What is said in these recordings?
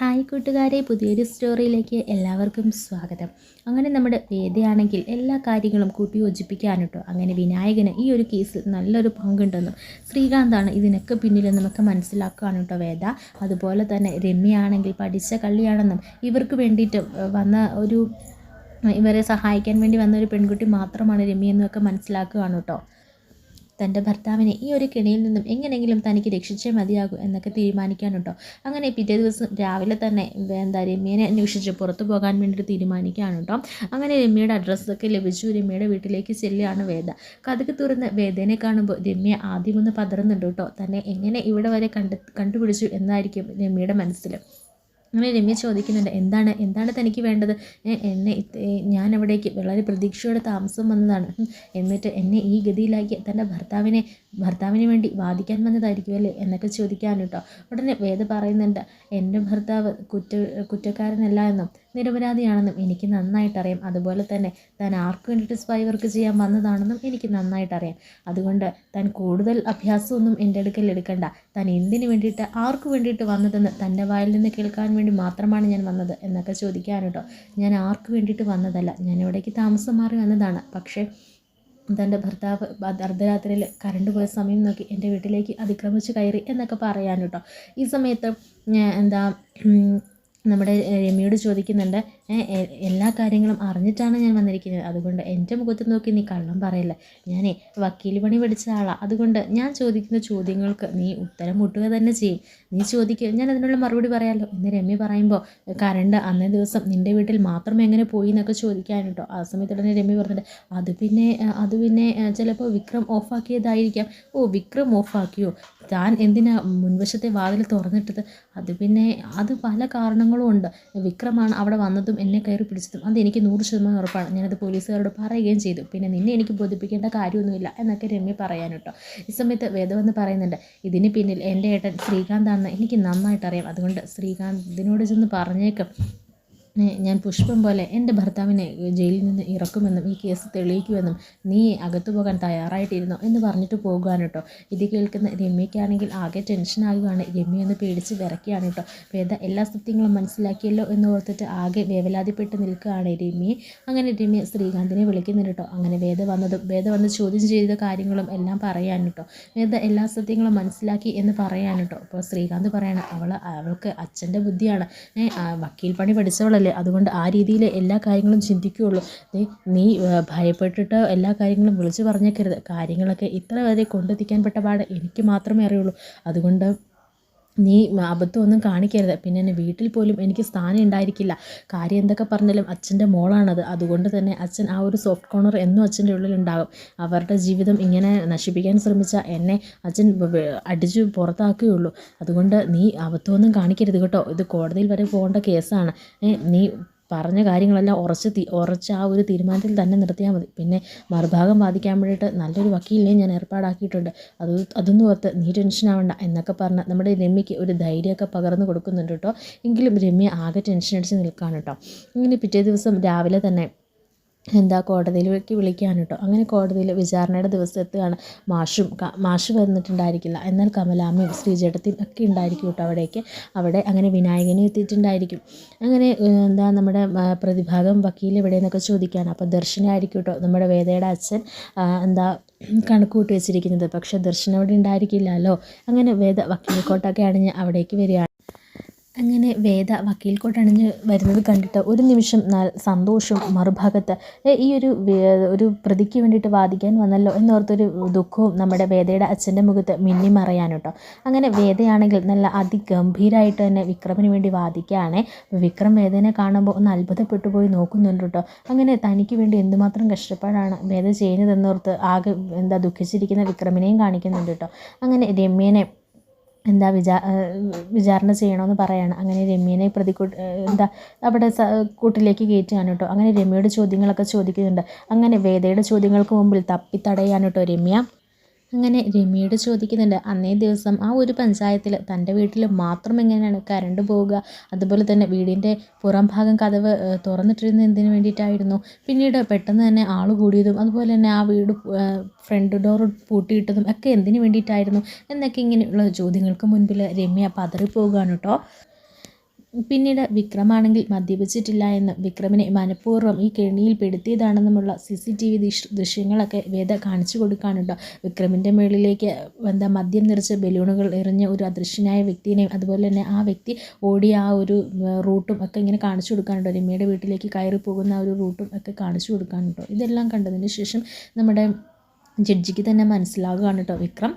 Hi കൂട്ടുകാരെ പുതിയൊരു സ്റ്റോറിയിലേക്ക് എല്ലാവർക്കും സ്വാഗതം. അങ്ങനെ നമ്മുടെ വേദയാണെങ്കിൽ എല്ലാ കാര്യങ്ങളും കൂട്ടി യോജിപ്പിക്കാനുട്ടോ അങ്ങനെ വിനായകന് ഈ ഒരു കേസിൽ നല്ലൊരു പങ്കുണ്ടെന്നും ശ്രീകാന്താണ് ഇതിനൊക്കെ പിന്നിലെന്നും ഒക്കെ മനസ്സിലാക്കുകയാണ് കേട്ടോ വേദ. അതുപോലെ തന്നെ രമ്യയാണെങ്കിൽ പഠിച്ച കള്ളിയാണെന്നും ഇവർക്ക് വേണ്ടിയിട്ട് വന്ന ഒരു ഇവരെ സഹായിക്കാൻ വേണ്ടി വന്ന ഒരു പെൺകുട്ടി മാത്രമാണ് രമ്യ എന്നൊക്കെ മനസ്സിലാക്കുകയാണ് കേട്ടോ തന്റെ ഭർത്താവിനെ ഈ ഒരു കെണിയിൽ നിന്നും എങ്ങനെയെങ്കിലും തനിക്ക് രക്ഷിച്ചേ മതിയാകൂ എന്നൊക്കെ തീരുമാനിക്കാനുണ്ടോ? അങ്ങനെ പിറ്റേ ദിവസം രാവിലെ തന്നെ എന്താ രമ്യനെ അന്വേഷിച്ച് പുറത്തു പോകാൻ വേണ്ടിയിട്ട് തീരുമാനിക്കാനുണ്ടോ? അങ്ങനെ രമ്യയുടെ അഡ്രസ്സൊക്കെ ലഭിച്ചു. രമ്യയുടെ വീട്ടിലേക്ക് ചെല്ലുകയാണ് വേദ. കഥക്ക് തുറന്ന് വേദനെ കാണുമ്പോൾ രമ്യ ആദ്യമൊന്ന് പതറുന്നുണ്ട് കേട്ടോ. തന്നെ എങ്ങനെ ഇവിടെ വരെ കണ്ട് കണ്ടുപിടിച്ചു എന്നായിരിക്കും രമ്യയുടെ മനസ്സിൽ. അങ്ങനെ രമ്യ ചോദിക്കുന്നുണ്ട് എന്താണ്? എന്താണ് തനിക്ക് വേണ്ടത്? എന്നെ ഞാൻ അവിടേക്ക് വളരെ പ്രതീക്ഷയോടെ താമസം വന്നതാണ്. എന്നിട്ട് എന്നെ ഈ ഗതിയിലാക്കി തന്റെ ഭർത്താവിനെ ഭർത്താവിന് വേണ്ടി വാദിക്കാൻ വന്നതായിരിക്കും അല്ലേ? എന്നൊക്കെ ചോദിക്കാൻ കേട്ടോ ഉടനെ വേദ പറയുന്നുണ്ട് എന്റെ ഭർത്താവ് കുറ്റ കുറ്റക്കാരനല്ല എന്നും നിരപരാധിയാണെന്നും എനിക്ക് നന്നായിട്ടറിയാം. അതുപോലെ തന്നെ താൻ ആർക്ക് വേണ്ടിയിട്ട് സ്പൈ വർക്ക് ചെയ്യാൻ വന്നതാണെന്നും എനിക്ക് നന്നായിട്ടറിയാം. അതുകൊണ്ട് താൻ കൂടുതൽ അഭ്യാസമൊന്നും എന്റെ അടുക്കൽ എടുക്കണ്ട. താൻ എന്തിനു വേണ്ടിയിട്ട് ആർക്ക് വേണ്ടിയിട്ട് വന്നതെന്ന് തന്റെ വായിൽ നിന്ന് കേൾക്കാൻ വേണ്ടി മാത്രമാണ് ഞാൻ വന്നത് എന്നൊക്കെ ചോദിക്കാൻ കേട്ടോ. ഞാൻ ആർക്ക് വേണ്ടിയിട്ട് വന്നതല്ല. ഞാൻ ഇവിടേക്ക് താമസം മാറി വന്നതാണ്. പക്ഷേ തന്റെ ഭർത്താവ് അർദ്ധ- അർദ്ധരാത്രിയിൽ കറണ്ട് പോയ സമയം നോക്കി എന്റെ വീട്ടിലേക്ക് അതിക്രമിച്ച് കയറി എന്നൊക്കെ പറയാൻ കേട്ടോ. ഈ സമയത്ത് എന്താ നമ്മുടെ രമ്യയോട് ചോദിക്കുന്നുണ്ട് എല്ലാ കാര്യങ്ങളും അറിഞ്ഞിട്ടാണ് ഞാൻ വന്നിരിക്കുന്നത്. അതുകൊണ്ട് എന്റെ മുഖത്ത് നോക്കി നീ കള്ളം പറയില്ല? ഞാനേ വക്കീൽ പണി പഠിച്ച ആളാണ് അതുകൊണ്ട് ഞാൻ ചോദിക്കുന്ന ചോദ്യങ്ങൾക്ക് നീ ഉത്തരം മുട്ടുക തന്നെ ചെയ്യും. നീ ചോദിക്കുക ഞാൻ അതിനുള്ള മറുപടി പറയാമല്ലോ എന്ന് രമ്യ പറയുമ്പോൾ കറണ്ട് അന്നേ ദിവസം നിന്റെ വീട്ടിൽ മാത്രം എങ്ങനെ പോയി എന്നൊക്കെ ചോദിക്കാൻ കേട്ടോ. ആ സമയത്ത് ഉടനെ രമ്യ പറഞ്ഞിട്ട് അത് പിന്നെ അത് പിന്നെ ചിലപ്പോൾ വിക്രം ഓഫാക്കിയതായിരിക്കാം. ഓ വിക്രം ഓഫാക്കിയോ? താൻ എന്തിനാ മുൻവശത്തെ വാതിൽ തുറന്നിട്ടത്? അത് പിന്നെ അത് പല കാരണങ്ങളും ഉണ്ട്. വിക്രമാണ് അവിടെ വന്നതും എന്നെ കയറി പിടിച്ചതും. അത് എനിക്ക് നൂറ് ശതമാനം ഉറപ്പാണ്. ഞാനത് പോലീസുകാരോട് പറയുകയും ചെയ്തു. പിന്നെ നിന്നെ എനിക്ക് ബോധിപ്പിക്കേണ്ട കാര്യമൊന്നുമില്ല എന്നൊക്കെ രമ്യ പറയാൻ കേട്ടോ. ഈ സമയത്ത് വേദവെന്ന് പറയുന്നുണ്ട് ഇതിന് പിന്നിൽ എന്റെ ഏട്ടൻ ശ്രീകാന്താണെന്ന് എനിക്ക് നന്നായിട്ട് അറിയാം അതുകൊണ്ട് ശ്രീകാന്തിനോട് ചെന്ന് പറഞ്ഞേക്കും. ഞാൻ പുഷ്പം പോലെ എന്റെ ഭർത്താവിനെ ജയിലിൽ നിന്ന് ഇറക്കുമെന്നും ഈ കേസ് തെളിയിക്കുമെന്നും നീ അകത്തു പോകാൻ തയ്യാറായിട്ടിരുന്നോ എന്ന് പറഞ്ഞിട്ട് പോകുകയാണ് കേട്ടോ. ഇത് കേൾക്കുന്ന രമ്യയ്ക്കാണെങ്കിൽ ആകെ ടെൻഷനാകുകയാണ് രമ്യ ഒന്ന് പേടിച്ച് വിറക്കുകയാണ് കേട്ടോ. വേദ എല്ലാ സത്യങ്ങളും മനസ്സിലാക്കിയല്ലോ എന്ന് ഓർത്തിട്ട് ആകെ വേവലാതിപ്പെട്ട് നിൽക്കുകയാണ് രമ്യയെ അങ്ങനെ രമ്യ ശ്രീകാന്തിനെ വിളിക്കുന്നുണ്ട് കേട്ടോ. അങ്ങനെ വേദ വന്നതും വേദ വന്ന് ചോദ്യം ചെയ്ത കാര്യങ്ങളും എല്ലാം പറയാൻ കേട്ടോ. വേദ എല്ലാ സത്യങ്ങളും മനസ്സിലാക്കി എന്ന് പറയാൻ കേട്ടോ. അപ്പോൾ ശ്രീകാന്ത് പറയണം അവൾ അവൾക്ക് അച്ഛന്റെ ബുദ്ധിയാണ്. വക്കീൽ പണി പഠിച്ചവളല്ലേ അതുകൊണ്ട് ആ രീതിയിൽ എല്ലാ കാര്യങ്ങളും ചിന്തിക്കുകയുള്ളൂ. നീ ഭയപ്പെട്ടിട്ട് എല്ലാ കാര്യങ്ങളും വിളിച്ചു പറഞ്ഞേക്കരുത്. കാര്യങ്ങളൊക്കെ ഇത്ര വരെ കൊണ്ടെത്തിക്കാൻ പെട്ട പാട് എനിക്ക് മാത്രമേ അറിയുള്ളൂ. അതുകൊണ്ട് നീ അബദ്ധമൊന്നും കാണിക്കരുത്. പിന്നെ എന്നെ വീട്ടിൽ പോലും എനിക്ക് സ്ഥാനം ഉണ്ടായിരിക്കില്ല. കാര്യം എന്തൊക്കെ പറഞ്ഞാലും അച്ഛന്റെ മോളാണത്. അതുകൊണ്ട് തന്നെ അച്ഛൻ ആ ഒരു സോഫ്റ്റ് കോർണർ എന്നും അച്ഛന്റെ ഉള്ളിലുണ്ടാകും. അവരുടെ ജീവിതം ഇങ്ങനെ നശിപ്പിക്കാൻ ശ്രമിച്ച എന്നെ അച്ഛൻ അടിച്ച് പുറത്താക്കുകയുള്ളൂ. അതുകൊണ്ട് നീ അബദ്ധമൊന്നും കാണിക്കരുത് കേട്ടോ. ഇത് കോടതിയിൽ വരെ പോകേണ്ട കേസാണ് നീ പറഞ്ഞ കാര്യങ്ങളെല്ലാം ഉറച്ച് ഉറച്ച് ആ ഒരു തീരുമാനത്തിൽ തന്നെ നിർത്തിയാൽ മതി. പിന്നെ മറുഭാഗം വാദിക്കാൻ വേണ്ടിയിട്ട് നല്ലൊരു വക്കീലിനെ ഞാൻ ഏർപ്പാടാക്കിയിട്ടുണ്ട്. അത് അതൊന്നും ഓർത്ത് നീ ടെൻഷൻ ആവണ്ട എന്നൊക്കെ പറഞ്ഞ് നമ്മുടെ രമ്യയ്ക്ക് ഒരു ധൈര്യമൊക്കെ പകർന്നു കൊടുക്കുന്നുണ്ട് കേട്ടോ. എങ്കിലും രമ്യ ആകെ ടെൻഷൻ അടിച്ച് നിൽക്കുകയാണ് കേട്ടോ. ഇങ്ങനെ പിറ്റേ ദിവസം രാവിലെ തന്നെ എന്താ കോടതിയിലേക്ക് വിളിക്കാൻ കേട്ടോ അങ്ങനെ കോടതിയിൽ വിചാരണയുടെ ദിവസത്തെത്തുകയാണ് മാഷും മാഷ് വന്നിട്ടുണ്ടായിരിക്കില്ല. എന്നാൽ കമലാമ്മയും ശ്രീജേട്ടത്തിയും ഒക്കെ ഉണ്ടായിരിക്കും കേട്ടോ അവിടേക്ക്. അവിടെ അങ്ങനെ വിനായകനും എത്തിയിട്ടുണ്ടായിരിക്കും. അങ്ങനെ എന്താ നമ്മുടെ പ്രതിഭാഗം വക്കീൽ എവിടെയെന്നൊക്കെ ചോദിക്കുകയാണ്. അപ്പോൾ ദർശനമായിരിക്കും കേട്ടോ നമ്മുടെ വേദയുടെ അച്ഛൻ എന്താ കണക്ക് കൂട്ടി വെച്ചിരിക്കുന്നത്. പക്ഷേ ദർശനം അവിടെ ഉണ്ടായിരിക്കില്ലല്ലോ. അങ്ങനെ വേദ വക്കീൽ കോട്ടൊക്കെ അണിഞ്ഞ് അവിടേക്ക് വരികയാണ്. അങ്ങനെ വേദ വക്കീൽ കോട്ടണിഞ്ഞ് വരുന്നത് കണ്ടിട്ട് ഒരു നിമിഷം സന്തോഷവും മറുഭാഗത്ത് ഈ ഒരു ഒരു പ്രതിക്ക് വേണ്ടിയിട്ട് വാദിക്കാൻ വന്നല്ലോ എന്നോർത്തൊരു ദുഃഖവും നമ്മുടെ വേദയുടെ അച്ഛന്റെ മുഖത്ത് മിന്നി മറയാൻ അങ്ങനെ വേദയാണെങ്കിൽ നല്ല അതിഗംഭീരമായിട്ട് തന്നെ വിക്രമിന് വേണ്ടി വാദിക്കുകയാണേ. വിക്രം വേദനെ കാണുമ്പോൾ ഒന്ന് അത്ഭുതപ്പെട്ടു പോയി നോക്കുന്നുണ്ട് കേട്ടോ അങ്ങനെ തനിക്ക് വേണ്ടി എന്തുമാത്രം കഷ്ടപ്പാടാണ് വേദ ചെയ്യുന്നതെന്നോർത്ത് ആകെ എന്താ ദുഃഖിച്ചിരിക്കുന്ന വിക്രമിനെയും കാണിക്കുന്നുണ്ട് കേട്ടോ അങ്ങനെ രമ്യനെ എന്താ വിചാ വിചാരണ ചെയ്യണമെന്ന് പറയാണ്. അങ്ങനെ രമ്യനെ പ്രതി എന്താ അവിടെ കൂട്ടിലേക്ക് കയറ്റുകയാണ് കേട്ടോ അങ്ങനെ രമ്യയുടെ ചോദ്യങ്ങളൊക്കെ ചോദിക്കുന്നുണ്ട്. അങ്ങനെ വേദയുടെ ചോദ്യങ്ങൾക്ക് മുമ്പിൽ തപ്പിത്തടയാണ് കേട്ടോ രമ്യ. അങ്ങനെ രമ്യയോട് ചോദിക്കുന്നുണ്ട്. അന്നേ ദിവസം ആ ഒരു പഞ്ചായത്തിൽ തന്റെ വീട്ടിൽ മാത്രം എങ്ങനെയാണ് കരണ്ട് പോവുക? അതുപോലെ തന്നെ വീടിന്റെ പുറം ഭാഗം തുറന്നിട്ടിരുന്ന തുറന്നിട്ടിരുന്നത് എന്തിനു വേണ്ടിയിട്ടായിരുന്നു? പിന്നീട് പെട്ടെന്ന് തന്നെ ആൾ കൂടിയതും അതുപോലെ തന്നെ ആ വീട് ഫ്രണ്ട് ഡോർ പൂട്ടിയിട്ടതും ഒക്കെ എന്തിനു വേണ്ടിയിട്ടായിരുന്നു? എന്നൊക്കെ ഇങ്ങനെയുള്ള ചോദ്യങ്ങൾക്ക് മുൻപിൽ രമ്യ പതറിപ്പോവുകയാണ് കേട്ടോ. പിന്നീട് വിക്രമാണെങ്കിൽ മദ്യപിച്ചിട്ടില്ല എന്നും വിക്രമിനെ മനഃപൂർവം ഈ കെണിയിൽ പെടുത്തിയതാണെന്നുമുള്ള സി സി ടി വി ദൃശ്യങ്ങളൊക്കെ വേദ കാണിച്ചു കൊടുക്കാനുണ്ടോ. വിക്രമിന്റെ മുകളിലേക്ക് എന്താ മദ്യം നിറച്ച ബലൂണുകൾ എറിഞ്ഞ ഒരു അദൃശ്യനായ വ്യക്തിനെയും അതുപോലെ തന്നെ ആ വ്യക്തി ഓടിയ ആ ഒരു റൂട്ടും ഒക്കെ ഇങ്ങനെ കാണിച്ചു കൊടുക്കാനുണ്ടോ. രമ്യയുടെ വീട്ടിലേക്ക് കയറി പോകുന്ന ഒരു റൂട്ടും ഒക്കെ കാണിച്ചു കൊടുക്കാനുണ്ടോ. ഇതെല്ലാം കണ്ടതിന് ശേഷം നമ്മുടെ ജഡ്ജിക്ക് തന്നെ മനസ്സിലാവുകയാണ് കേട്ടോ വിക്രം.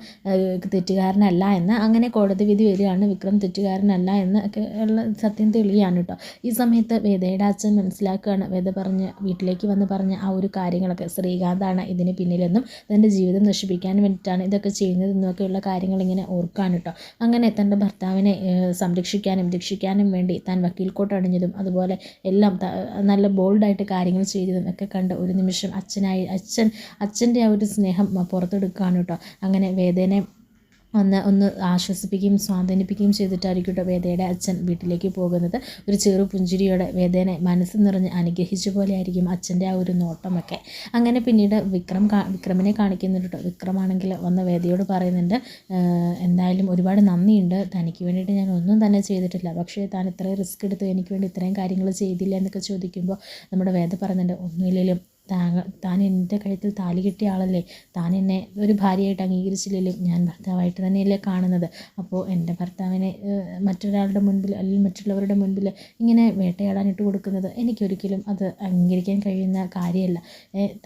തെറ്റുകാരനല്ല എന്ന്. അങ്ങനെ കോടതി വിധി വരികയാണ് വിക്രം തെറ്റുകാരനല്ല എന്ന് ഒക്കെ ഉള്ള സത്യം തെളിയാണ് കേട്ടോ ഈ സമയത്ത് വേദയുടെ അച്ഛൻ മനസ്സിലാക്കുകയാണ്. വേദ പറഞ്ഞ് വീട്ടിലേക്ക് വന്ന് പറഞ്ഞ ആ ഒരു കാര്യങ്ങളൊക്കെ. ശ്രീകാന്താണ് ഇതിന് പിന്നിലെന്നും തന്റെ ജീവിതം നശിപ്പിക്കാൻ വേണ്ടിയിട്ടാണ് ഇതൊക്കെ ചെയ്യുന്നതെന്നൊക്കെയുള്ള കാര്യങ്ങൾ ഇങ്ങനെ ഓർക്കാണ് കേട്ടോ അങ്ങനെ തന്റെ ഭർത്താവിനെ സംരക്ഷിക്കാനും രക്ഷിക്കാനും വേണ്ടി താൻ വക്കീൽ കോട്ട് അണിഞ്ഞതും അതുപോലെ എല്ലാം നല്ല ബോൾഡായിട്ട് കാര്യങ്ങൾ ചെയ്തതും ഒക്കെ കണ്ട് ഒരു നിമിഷം അച്ഛനായി അച്ഛൻ അച്ഛന്റെ ആ ഒരു സ്നേഹം പുറത്തെടുക്കുകയാണ് കേട്ടോ. അങ്ങനെ വേദനെ ഒന്ന് ഒന്ന് ആശ്വസിപ്പിക്കുകയും സ്വാധീനിപ്പിക്കുകയും ചെയ്തിട്ടായിരിക്കും വേദയുടെ അച്ഛൻ വീട്ടിലേക്ക് പോകുന്നത്. ഒരു ചെറു പുഞ്ചിരിയോടെ വേദനെ മനസ്സ് നിറഞ്ഞ് അനുഗ്രഹിച്ച പോലെ ആയിരിക്കും അച്ഛന്റെ ആ ഒരു നോട്ടമൊക്കെ. അങ്ങനെ പിന്നീട് വിക്രം വിക്രമിനെ കാണിക്കുന്നുണ്ട് കേട്ടോ. വിക്രമാണെങ്കിൽ വന്ന് വേദയോട് പറയുന്നുണ്ട് എന്തായാലും ഒരുപാട് നന്ദിയുണ്ട്. തനിക്ക് വേണ്ടിയിട്ട് ഞാൻ ഒന്നും തന്നെ ചെയ്തിട്ടില്ല. പക്ഷേ താൻ ഇത്രയും റിസ്ക് എടുത്ത് എനിക്ക് വേണ്ടി ഇത്രയും കാര്യങ്ങൾ ചെയ്തില്ല എന്നൊക്കെ ചോദിക്കുമ്പോൾ നമ്മുടെ വേദ പറയുന്നുണ്ട് ഒന്നുമില്ലെങ്കിലും താൻ എന്റെ കഴുത്തിൽ താലി കെട്ടിയ ആളല്ലേ? താൻ എന്നെ ഒരു ഭാര്യയായിട്ട് അംഗീകരിച്ചില്ലെങ്കിലും ഞാൻ ഭർത്താവായിട്ട് തന്നെയല്ലേ കാണുന്നത്. അപ്പോൾ എന്റെ ഭർത്താവിനെ മറ്റൊരാളുടെ മുൻപിൽ അല്ലെങ്കിൽ മറ്റുള്ളവരുടെ മുൻപിൽ ഇങ്ങനെ വേട്ടയാടാൻ ഇട്ട് കൊടുക്കുന്നത് എനിക്കൊരിക്കലും അത് അംഗീകരിക്കാൻ കഴിയുന്ന കാര്യമല്ല.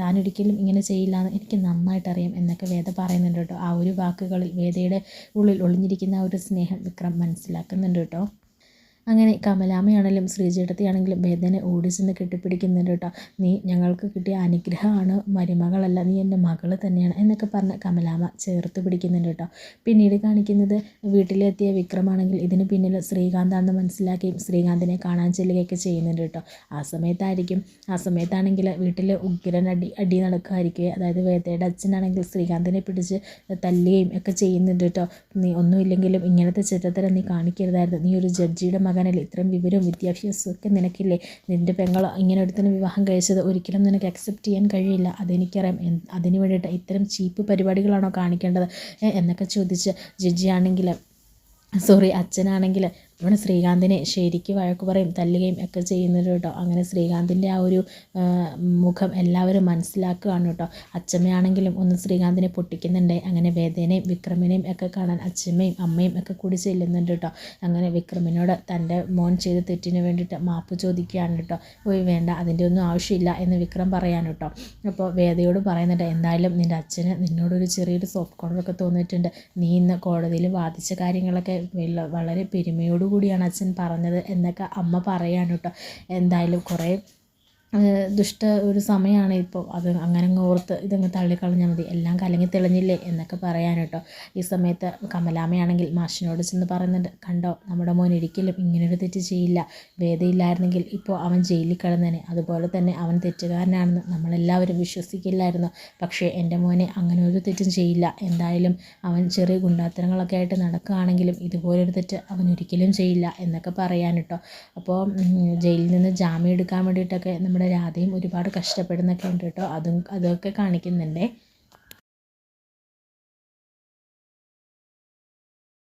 താൻ ഒരിക്കലും ഇങ്ങനെ ചെയ്യില്ല എന്ന് എനിക്ക് നന്നായിട്ട് അറിയാം എന്നൊക്കെ വേദ പറയുന്നുണ്ട് കേട്ടോ. ആ ഒരു വാക്കുകളിൽ വേദയുടെ ഉള്ളിൽ ഒളിഞ്ഞിരിക്കുന്ന ആ ഒരു സ്നേഹം വിക്രം മനസ്സിലാക്കുന്നുണ്ട് കേട്ടോ. അങ്ങനെ കമലാമ്മയാണെങ്കിലും ശ്രീചേട്ടത്തിയാണെങ്കിലും വേദനെ ഓടിച്ചെന്ന് കെട്ടിപ്പിടിക്കുന്നുണ്ട് കേട്ടോ. നീ ഞങ്ങൾക്ക് കിട്ടിയ അനുഗ്രഹമാണ് മരുമകളല്ല നീ എന്റെ മകൾ തന്നെയാണ് എന്നൊക്കെ പറഞ്ഞ് കമലാമ്മ ചേർത്ത് പിടിക്കുന്നുണ്ട് കേട്ടോ. പിന്നീട് കാണിക്കുന്നത് വീട്ടിലെത്തിയ വിക്രമാണെങ്കിൽ ഇതിന് പിന്നിൽ ശ്രീകാന്താണെന്ന് മനസ്സിലാക്കുകയും ശ്രീകാന്തിനെ കാണാൻ ചെല്ലുകയൊക്കെ ചെയ്യുന്നുണ്ട് കേട്ടോ. ആ സമയത്തായിരിക്കും ആ സമയത്താണെങ്കിൽ വീട്ടിൽ ഉഗ്രൻ അടി അടി നടക്കുമായിരിക്കും. അതായത് വേദയുടെ അച്ഛനാണെങ്കിൽ ശ്രീകാന്തിനെ പിടിച്ച് തല്ലുകയും ഒക്കെ ചെയ്യുന്നുണ്ട് കേട്ടോ. നീ ഒന്നുമില്ലെങ്കിലും ഇങ്ങനത്തെ ചിത്രത്തരം നീ കാണിക്കരുതായിരുന്നു. നീ ഒരു ജഡ്ജിയുടെ മകൻ മകനല്ലേ ഇത്രയും വിവരവും വിദ്യാഭ്യാസവും ഒക്കെ നിനക്കില്ലേ? നിന്റെ പെങ്ങൾ ഇങ്ങനെ ഒരുത്തനെ വിവാഹം കഴിച്ചത് ഒരിക്കലും നിനക്ക് അക്സെപ്റ്റ് ചെയ്യാൻ കഴിയില്ല. അതെനിക്കറിയാം. അതിന് വേണ്ടിയിട്ട് ഇത്തരം ചീപ്പ് പരിപാടികളാണോ കാണിക്കേണ്ടത്? എന്നൊക്കെ ചോദിച്ച് ജഡ്ജിയാണെങ്കിൽ സോറി അച്ഛനാണെങ്കിൽ ഇവിടെ ശ്രീകാന്തിനെ ശരിക്ക് വഴക്ക് പറയും തല്ലുകയും ഒക്കെ ചെയ്യുന്നുണ്ട് കേട്ടോ. അങ്ങനെ ശ്രീകാന്തിന്റെ ആ ഒരു മുഖം എല്ലാവരും മനസ്സിലാക്കുകയാണ് കേട്ടോ. അച്ഛമ്മയാണെങ്കിലും ഒന്ന് ശ്രീകാന്തിനെ പൊട്ടിക്കുന്നുണ്ട്. അങ്ങനെ വേദനയും വിക്രമിനെയും ഒക്കെ കാണാൻ അച്ഛമ്മയും അമ്മയും ഒക്കെ കൂടി ചെല്ലുന്നുണ്ട് കേട്ടോ. അങ്ങനെ വിക്രമിനോട് തന്റെ മോൻ ചെയ്ത തെറ്റിന് വേണ്ടിയിട്ട് മാപ്പ് ചോദിക്കുകയാണ് കേട്ടോ. പോയി വേണ്ട അതിന്റെ ഒന്നും ആവശ്യമില്ല എന്ന് വിക്രം പറയാൻ കേട്ടോ. അപ്പോൾ വേദയോട് പറയുന്നുണ്ട് എന്തായാലും നിന്റെ അച്ഛന് നിന്നോടൊരു ചെറിയൊരു സോഫ്റ്റ് കോർണറൊക്കെ തോന്നിയിട്ടുണ്ട്. നീ ഇന്ന് കോടതിയിൽ വാദിച്ച കാര്യങ്ങളൊക്കെ വളരെ പെരുമയോട് കൂടിയാണ് അച്ഛൻ പറഞ്ഞത് എന്നൊക്കെ അമ്മ പറയാണ് കേട്ടോ. എന്തായാലും കുറേ ദുഷ്ട ഒരു സമയമാണ് ഇപ്പോൾ. അത് അങ്ങനെ അങ്ങ് ഓർത്ത് ഇതങ്ങ് തള്ളിക്കളഞ്ഞാൽ മതി. എല്ലാം കലങ്ങി തെളിഞ്ഞില്ലേ എന്നൊക്കെ പറയാൻ കേട്ടോ. ഈ സമയത്ത് കമലാമയാണെങ്കിൽ മാഷിനോട് ചെന്ന് പറയുന്നുണ്ട് കണ്ടോ നമ്മുടെ മോൻ ഒരിക്കലും ഇങ്ങനൊരു തെറ്റ് ചെയ്യില്ല. വേദയില്ലായിരുന്നെങ്കിൽ ഇപ്പോൾ അവൻ ജയിലിൽ കിടന്നേനെ. അതുപോലെ തന്നെ അവൻ തെറ്റുകാരനാണെന്ന് നമ്മളെല്ലാവരും വിശ്വസിക്കില്ലായിരുന്നു. പക്ഷേ എന്റെ മോനെ അങ്ങനെ ഒരു തെറ്റും ചെയ്യില്ല. എന്തായാലും അവൻ ചെറിയ ഗുണ്ടാത്തരങ്ങളൊക്കെ ആയിട്ട് നടക്കുകയാണെങ്കിലും ഇതുപോലൊരു തെറ്റ് അവൻ ഒരിക്കലും ചെയ്യില്ല എന്നൊക്കെ പറയാൻ കേട്ടോ. അപ്പോൾ ജയിലിൽ നിന്ന് ജാമ്യം എടുക്കാൻ വേണ്ടിയിട്ടൊക്കെ നമ്മൾ നമ്മുടെ രാധയും ഒരുപാട് കഷ്ടപ്പെടുന്നൊക്കെ ഉണ്ട് കേട്ടോ. അതും അതൊക്കെ കാണിക്കുന്നുണ്ടേ.